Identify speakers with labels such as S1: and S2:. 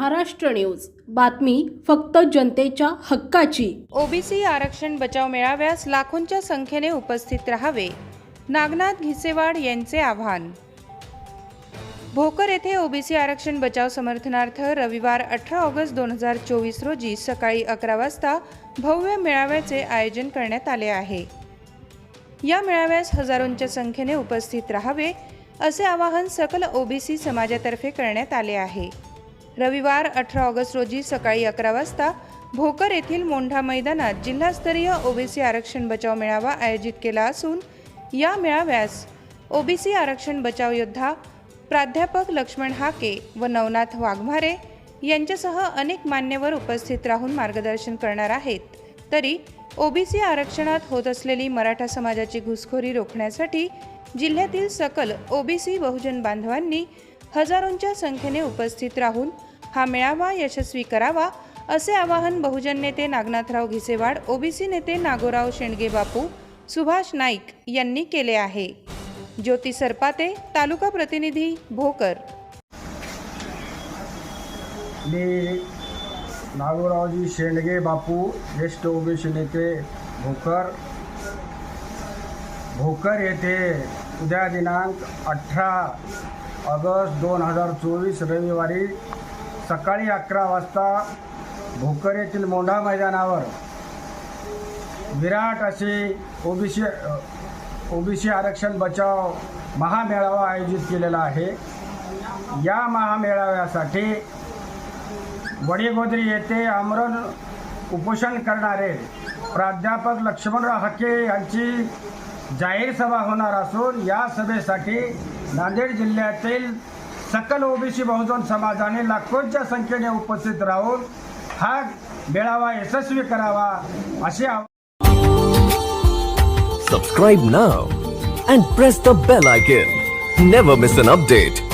S1: Maharashtra news. बातमी फक्त जनतेच्या हक्काची.
S2: ओबीसी आरक्षण बचाव मेळाव्यास लाखोंच्या संख्येने उपस्थित राहावे नागनाथ घिसेवाड यांचे आव्हान. भोकर येथे ओबीसी आरक्षण बचाव समर्थनार्थ रविवार अठरा ऑगस्ट दोन हजार चोवीस रोजी सकाळी अकरा वाजता भव्य मेळाव्याचे आयोजन करण्यात आले आहे. या मेळाव्यास हजारोंच्या संख्येने उपस्थित राहावे असे आवाहन सकल ओबीसी समाजातर्फे करण्यात आले आहे. रविवार अठरा ऑगस्ट रोजी सकाळी अकरा वाजता भोकर येथील मोंढा मैदानात जिल्हास्तरीय ओबीसी आरक्षण बचाव मेळावा आयोजित केला असून या मेळाव्यास ओबीसी आरक्षण बचाव योद्धा प्राध्यापक लक्ष्मण हाके व नवनाथ वाघमारे यांच्यासह अनेक मान्यवर उपस्थित राहून मार्गदर्शन करणार आहेत. तरी ओबीसी आरक्षणात होत असलेली मराठा समाजाची घुसखोरी रोखण्यासाठी जिल्ह्यातील सकल ओबीसी बहुजन बांधवांनी हजारोंच्या संख्येने उपस्थित राहून हा मेळावा यशस्वी करावा असे आवाहन बहुजन नेते नागनाथराव घिसेवाड ओबीसी नेते नागोराव शेंडगे बापू सुभाष नाईक यांनी केले आहे. ज्योती सरपाते तालुका प्रतिनिधी भोकर.
S3: मी नागोरावजी शेंडगे बापू ज्येष्ठ ओबीसी नेते भोकर. भोकर येथे उद्या दिनांक अठरा ऑगस्ट दोन हजार चोवीस रविवारी सकाळी अकरा वाजता भोकर येथील मोंढा मैदानावर विराट अशी ओबीसी ओबीसी आरक्षण बचाव महामेळावा आयोजित केलेला आहे. या महामेळाव्यासाठी वडीगोद्री येथे आमरण उपोषण करणारे प्राध्यापक लक्ष्मणराव हाके यांची जाहीर सभा होणार असून या सभेसाठी नांदेड जिल्ह्यातील सकल ओबीसी बहुजन समाजाने लाखोंच्या संख्येने उपस्थित राहून हा मेळावा यशस्वी करावा अशी
S4: subscribe now and press the bell icon never miss an update.